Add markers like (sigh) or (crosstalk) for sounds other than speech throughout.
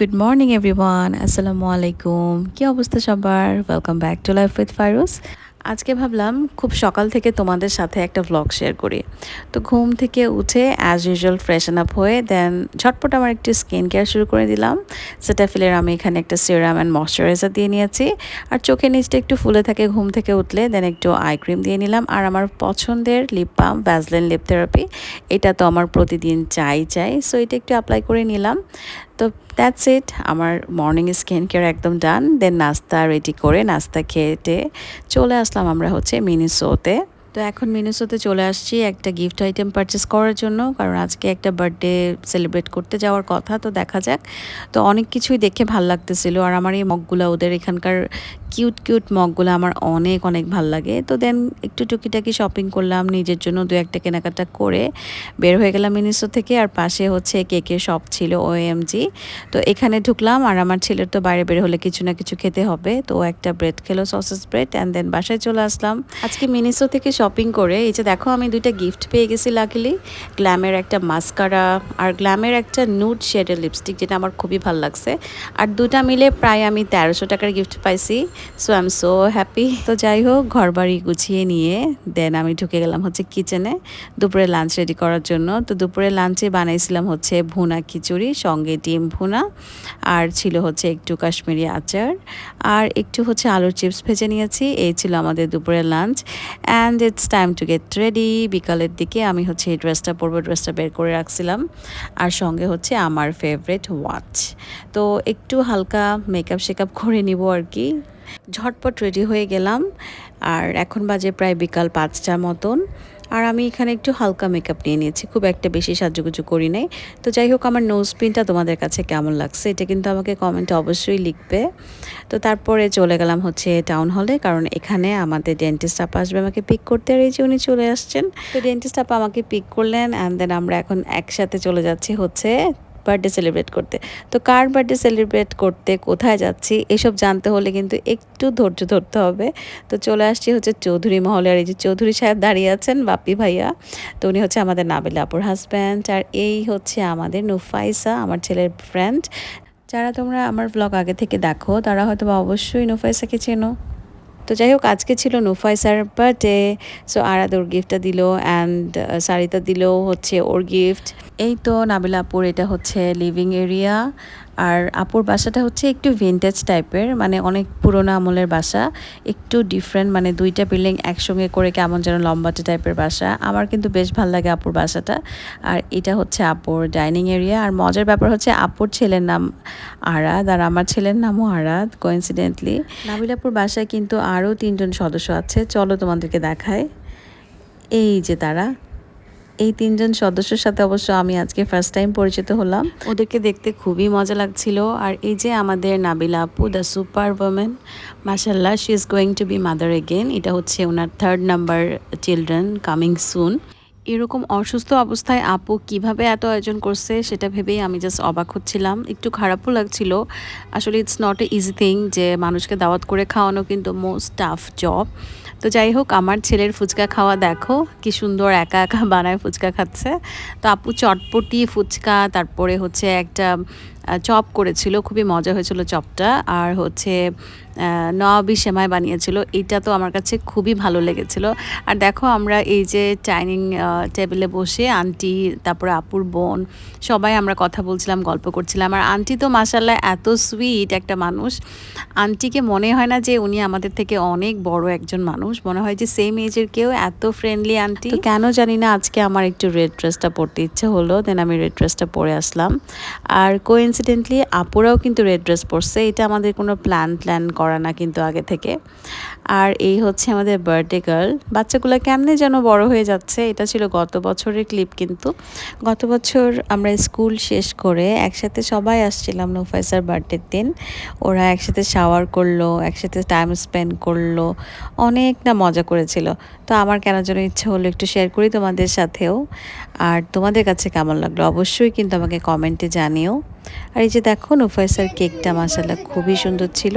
Good morning everyone আসসালামু আলাইকুম কি অবস্থা সবার? Welcome back to life with Fairuz আজকে ভাবলাম, খুব সকাল থেকে তোমাদের সাথে একটা ভ্লগ শেয়ার করি। তো ঘুম থেকে উঠে অ্যাজ ইউজুয়াল ফ্রেশন আপ হয়ে দেন ঝটপট আমার একটি স্কিন কেয়ার শুরু করে দিলাম। সেটাফিলের আমি এখানে একটা সিরাম অ্যান্ড ময়শ্চারাইজার দিয়ে নিয়েছি। আর চোখের নিচটা একটু ফুলে থাকে ঘুম থেকে উঠলে দেন একটু আই ক্রিম দিয়ে নিলাম। আর আমার পছন্দের lip balm Vaseline lip therapy এটা তো আমার প্রতিদিন চাই চাই। সো এটা একটু অ্যাপ্লাই করে নিলাম। তো দ্যাটস ইট আমার মর্নিং স্কিন কেয়ার একদম ডান দেন নাস্তা রেডি করে নাস্তা খেয়ে চলে আসলাম আমরা হচ্ছে মিনিসোতে। তো এখন মিনিসোতে চলে আসছি একটা গিফট আইটেম পারচেস করার জন্য, কারণ আজকে একটা বার্থডে সেলিব্রেট করতে যাওয়ার কথা, তো দেখা যাক। তো অনেক কিছুই দেখে ভালো লাগতেছিল, আর আমার এই মগগুলো, ওদের এখানকার কিউট কিউট মগগুলো আমার অনেক অনেক ভালো লাগে। তো দেন একটু টুকিটাকি শপিং করলাম, নিজের জন্য দু একটা কেনাকাটা করে বের হয়ে গেলাম মিনিসো থেকে, আর পাশে হচ্ছে কেকের শপ ছিল ওএমজি তো এখানে ঢুকলাম, আর আমার ছেলের তো বাইরে বের হলে কিছু না কিছু খেতে হবে, তো একটা ব্রেড খেলো সসেস ব্রেড অ্যান্ড দেন বাসায় চলে আসলাম। আজকে মিনিসো থেকে শপিং করে, এই যে দেখো আমি দুইটা গিফট পেয়ে গেছি লাকিলি গ্ল্যামের একটা মাস্কারা আর গ্ল্যামের একটা নুড শেডের লিপস্টিক যেটা আমার খুবই ভালো লাগছে। আর দুটা মিলে প্রায় আমি তেরোশো টাকার গিফট পাইছি so I am so happy তো যাই হোক ঘর বাড়ি গুছিয়ে নিয়ে দেন আমি ঢুকে গেলাম হচ্ছে কিচেনে দুপুরে লাঞ্চ রেডি করার জন্য। তো দুপুরে লাঞ্চে বানাইছিলাম হচ্ছে ভুনা খিচুড়ি, সঙ্গে ডিম ভুনা, আর ছিল হচ্ছে একটু কাশ্মীরি আচার। আর একটু হচ্ছে আলুর চিপস ভেজে নিয়েছি, এই ছিল আমাদের দুপুরের lunch and it's time to get ready বিকালের দিকে আমি হচ্ছে এই ড্রেসটা পরবো ড্রেসটা বের করে রাখছিলাম। আর সঙ্গে হচ্ছে আমার ফেভারেট ওয়াচ তো একটু হালকা মেকআপ শেকআপ করে নিব আর কি। ঝটপট রেডি হয়ে গেলাম। আর এখন বাজে প্রায় বিকাল পাঁচটার মতন। আর আমি এখানে একটু হালকা মেকআপ নিয়ে নিয়েছি, খুব একটা বেশি সাজুগুজু করি নাই। তো যাই হোক, আমার নোজ পিনটা তোমাদের কাছে কেমন লাগছে, এটা কিন্তু আমাকে কমেন্টে অবশ্যই লিখবে। তো তারপরে চলে গেলাম হচ্ছে টাউন হলে কারণ এখানে আমাদের ডেন্টিস্ট আপা আসবে আমাকে পিক করতে, আর এই যে উনি চলে আসছেন। তো ডেন্টিস্ট আপা আমাকে পিক করলেন অ্যান্ড দেন আমরা এখন একসাথে চলে যাচ্ছি হচ্ছে বার্থডে সেলিব্রেট করতে। তো কার বার্থডে সেলিব্রেট করতে, কোথায় যাচ্ছি, এসব জানতে হলে কিন্তু একটু ধৈর্য ধরতে হবে। তো চলে আসছি হচ্ছে চৌধুরী মহলে আর এই যে চৌধুরী সাহেব দাঁড়িয়ে আছেন, বাপ্পি ভাইয়া। তো উনি হচ্ছে আমাদের নাবিলা আপুর হাজব্যান্ড আর এই হচ্ছে আমাদের নুফাইসা, আমার ছেলের ফ্রেন্ড যারা তোমরা আমার ব্লগ আগে থেকে দেখো, তারা হয়তো অবশ্যই নুফাইসাকে চেনো। তো যাই হোক, আজকে ছিল নুফাই স্যার বার্থডে সো আরাদ ওর গিফটটা দিল অ্যান্ড সারিতা দিল হচ্ছে ওর গিফট এই তো নাবিলাপুর, এটা হচ্ছে লিভিং এরিয়া আর আপুর বাসাটা হচ্ছে একটু ভিন্টেজ টাইপের মানে অনেক পুরোনো আমলের বাসা, একটু ডিফারেন্ট মানে দুইটা বিল্ডিং একসঙ্গে করে কেমন যেন লম্বাটে টাইপের বাসা। আমার কিন্তু বেশ ভালো লাগে আপুর বাসাটা। আর এটা হচ্ছে আপুর ডাইনিং এরিয়া আর মজার ব্যাপার হচ্ছে আপুর ছেলের নাম আরাদ, আর আমার ছেলের নামও আরাদ কোইন্সিডেন্টলি নাবিলাপুর বাসায় কিন্তু আরও তিনজন সদস্য আছে। চলো তোমাদেরকে দেখায় এই যে তারা। এই তিনজন সদস্যের সাথে অবশ্য আমি আজকে ফার্স্ট টাইম পরিচিত হলাম। ওদেরকে দেখতে খুবই মজা লাগছিল। আর এই যে আমাদের নাবিলা আপু দ্য সুপার ওমেন মাসাল্লাহ she is going to be mother again এটা হচ্ছে ওনার third number children coming soon এরকম অসুস্থ অবস্থায় আপু কীভাবে এত আয়োজন করছে সেটা ভেবেই আমি জাস্ট অবাক হচ্ছিলাম। একটু খারাপও লাগছিল। আসলে it's not a easy thing যে মানুষকে দাওয়াত করে খাওয়ানো কিন্তু মোস্ট টাফ জব তো যাই হোক, আমার ছেলের ফুচকা খাওয়া দেখো, কি সুন্দর একা একা বানায় ফুচকা খাচ্ছে। তো আপু চটপটি ফুচকা, তারপরে হচ্ছে একটা চপ করেছিল, খুবই মজা হয়েছিল চপটা। আর হচ্ছে নবাবি সেমাই বানিয়েছিল, এটা তো আমার কাছে খুবই ভালো লেগেছিল। আর দেখো আমরা এই যে ডাইনিং টেবিলে বসে আন্টি, তারপরে আপুর বোন, সবাই আমরা কথা বলছিলাম, গল্প করছিলাম। আর আন্টি তো মাসাল্লাহ এত সুইট একটা মানুষ। আন্টিকে মনে হয় না যে উনি আমাদের থেকে অনেক বড় একজন মানুষ। মনে হয় যে সেম এজের কেউ এত ফ্রেন্ডলি আন্টি। কেন জানি না, আজকে আমার একটু রেড ড্রেসটা পরতে ইচ্ছে হলো দেন আমি রেড ড্রেসটা পরে আসলাম। আর কোইন্সিডেন্টলি আপুরাও কিন্তু রেড ড্রেস পরছে। এটা আমাদের কোনো প্ল্যান প্ল্যান করা না কিন্তু আগে থেকে। আর এই হচ্ছে আমাদের বার্থডে গার্ল বাচ্চাগুলো কেমনে যেন বড় হয়ে যাচ্ছে, এটা ছিল গত বছরের ক্লিপ কিন্তু। গত বছর আমরা স্কুল শেষ করে একসাথে সবাই আসছিলাম নুফাইসার বার্থডের দিন। ওরা একসাথে শাওয়ার করল, একসাথে টাইম স্পেন্ড করল, অনেক না মজা করেছিল। তো আমার কেন যেন ইচ্ছে হলো একটু শেয়ার করি তোমাদের সাথেও। আর তোমাদের কাছে কেমন লাগল অবশ্যই কিন্তু আমাকে কমেন্টে জানিও। আর এই যে দেখো নুফাইসার কেকটা মাসাল্লাহ খুবই সুন্দর ছিল।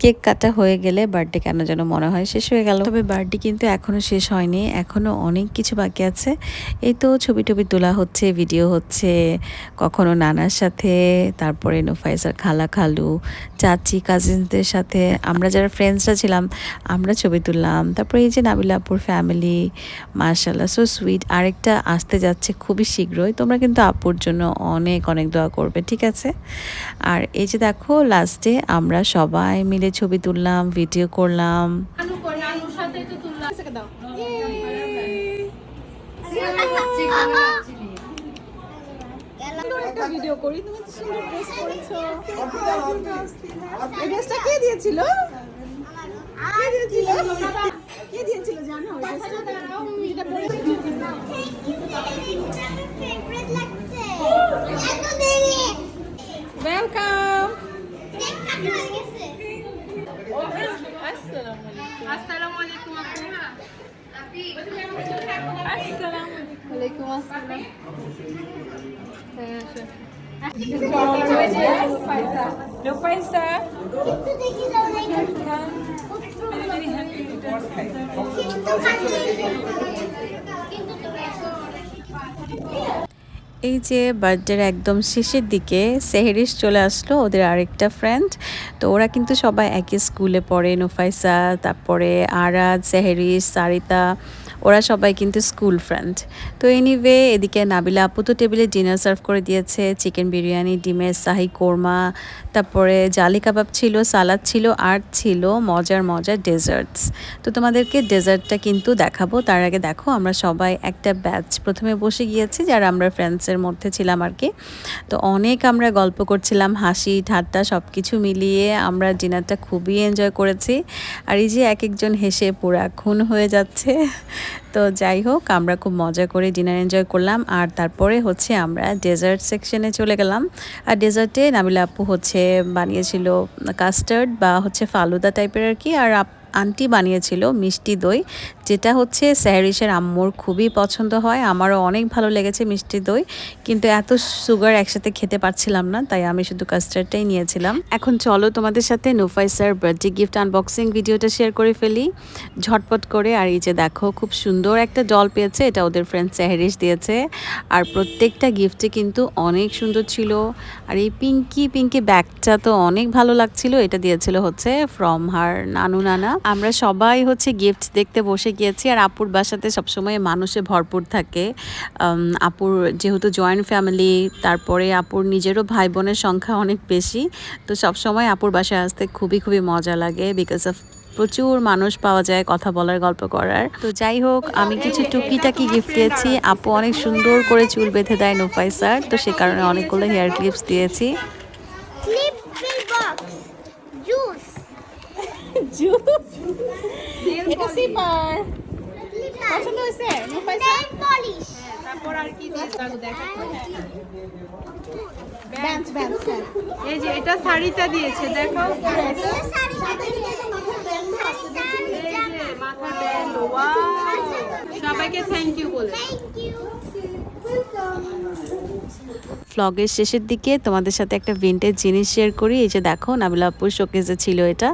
কেক কাটা হয়ে গেলে বার্থডে কেন যেন মনে হয় শেষ হয়ে গেল। তবে বার্থডে কিন্তু এখনও শেষ হয়নি এখনও অনেক কিছু বাকি আছে। এই তো ছবি টবি তোলা হচ্ছে ভিডিও হচ্ছে, কখনো নানার সাথে, তারপরে নোফাইজার খালা খালু, চাচি কাজিনদের সাথে, আমরা যারা ফ্রেন্ডসরা ছিলাম, আমরা ছবি তুললাম। তারপরে এই যে নাবিলাপুর ফ্যামিলি মার্শাল্লাহ সো সুইট আরেকটা আসতে যাচ্ছে খুবই শীঘ্রই। তোমরা কিন্তু আপুর জন্য অনেক অনেক দোয়া করবে, ঠিক আছে? আর এই যে দেখো লাস্টে আমরা সবাই মিলে ছবি তুললাম ভিডিও করলাম। ভিডিও করি তুমি সুন্দর ড্রেস পরেছো। এই ড্রেসটা কে দিয়েছিল? কে দিয়েছিল জানো এই ড্রেসটা তুমি যেটা পরেছো ওয়েলকাম আসসালামু আলাইকুম আপু আসসালামু আলাইকুম আসসালাম রূপাইসা এই যে বার্থডের একদম শেষের দিকে সেহেরিস চলে আসলো, ওদের আরেকটা ফ্রেন্ড তো ওরা কিন্তু সবাই একই স্কুলে পড়ে, নোফাইসা, তারপরে আরাজ, সেহেরিস, সারিতা। ওরা সবাই কিন্তু স্কুল ফ্রেন্ড তো এনিওয়ে এদিকে নাবিলা আপু তো টেবিলে ডিনার সার্ভ করে দিয়েছে। চিকেন বিরিয়ানি, ডিমের শাহি কোরমা, তারপরে জালি কাবাব ছিল, সালাদ ছিল, আর ছিল মজার মজার ডেজার্টস তো তোমাদেরকে ডেজার্টটা কিন্তু দেখাবো। তার আগে দেখো, আমরা সবাই একটা ব্যাচ প্রথমে বসে গিয়েছি, যারা আমরা ফ্রেন্ডসের মধ্যে ছিলাম আর কি। তো অনেক আমরা গল্প করছিলাম, হাসি, ঠাট্টা সব কিছু মিলিয়ে আমরা ডিনারটা খুবই এনজয় করেছি। আর এই যে এক একজন হেসে পুরা খুন হয়ে যাচ্ছে। তো যাই হোক, আমরা খুব মজা করে ডিনার এনজয় করলাম। আর তারপরে হচ্ছে আমরা ডেজার্ট সেকশনে চলে গেলাম। আর ডেজার্টে নাবিলা আপু হচ্ছে বানিয়েছিল কাস্টার্ড বা হচ্ছে ফালুদা টাইপের আর কি। আর আন্টি বানিয়েছিল মিষ্টি দই। যেটা হচ্ছে স্যারিসের আম্মুর খুবই পছন্দ হয়। আমারও অনেক ভালো লেগেছে মিষ্টি দই, কিন্তু এত সুগার একসাথে খেতে পারছিলাম না, তাই আমি শুধু কাস্টার্ডটাই নিয়েছিলাম। এখন চলো তোমাদের সাথে নুফাইসার বার্থডে গিফট আনবক্সিং ভিডিওটা শেয়ার করে ফেলি। ঝটপট করে, আর এই যে দেখো, খুব সুন্দর একটা ডল পেয়েছে, এটা ওদের ফ্রেন্ড স্যাহারিস দিয়েছে। আর প্রত্যেকটা গিফটে কিন্তু অনেক সুন্দর ছিল। আর এই পিঙ্কি পিঙ্কি ব্যাগটা তো অনেক ভালো লাগছিল, এটা দিয়েছিল হচ্ছে ফ্রম হার নানু নানা। আমরা সবাই হচ্ছে গিফট দেখতে বসে গিয়েছি আর আপুর বাসাতে সবসময় মানুষে ভরপুর থাকে। আপুর যেহেতু জয়েন্ট ফ্যামিলি তারপরে আপুর নিজেরও ভাই বোনের সংখ্যা অনেক বেশি। তো সবসময় আপুর বাসায় আসতে খুবই খুবই মজা লাগে বিকজ অফ প্রচুর মানুষ পাওয়া যায় কথা বলার গল্প করার। তো যাই হোক আমি কিছু টুকিটাকি গিফট দিয়েছি। আপু অনেক সুন্দর করে চুল বেঁধে দেয় নোফাই স্যার তো সে কারণে অনেকগুলো হেয়ার ক্লিপস দিয়েছি. Juice. (laughs) জুস এটা সিপার পছন্দ হয়েছে রূপাইসা Nail পলিশ তারপর আর কি দিয়েছে দেখা বেঞ্চ বেঞ্চ এই যে এটা শাড়িটা দিয়েছে দেখো। সবাইকে থ্যাংক ইউ বলে। Thank you. ভ্লগের শেষের দিকে তোমাদের সাথে একটা ভিন্টেজ জিনিস শেয়ার করি। এই যে দেখো নাবিলা আপুর শোকেজে ছিল এটা।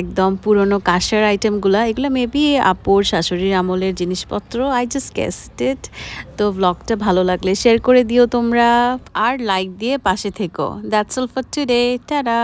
একদম পুরনো কাঁসার আইটেমগুলো এগুলো মেবি আপুর শাশুড়ির আমলের জিনিসপত্র। আই জাস্ট গেস্টেড তো ভ্লগটা ভালো লাগলে শেয়ার করে দিও তোমরা। আর লাইক দিয়ে পাশে থেকো। That's all for today tata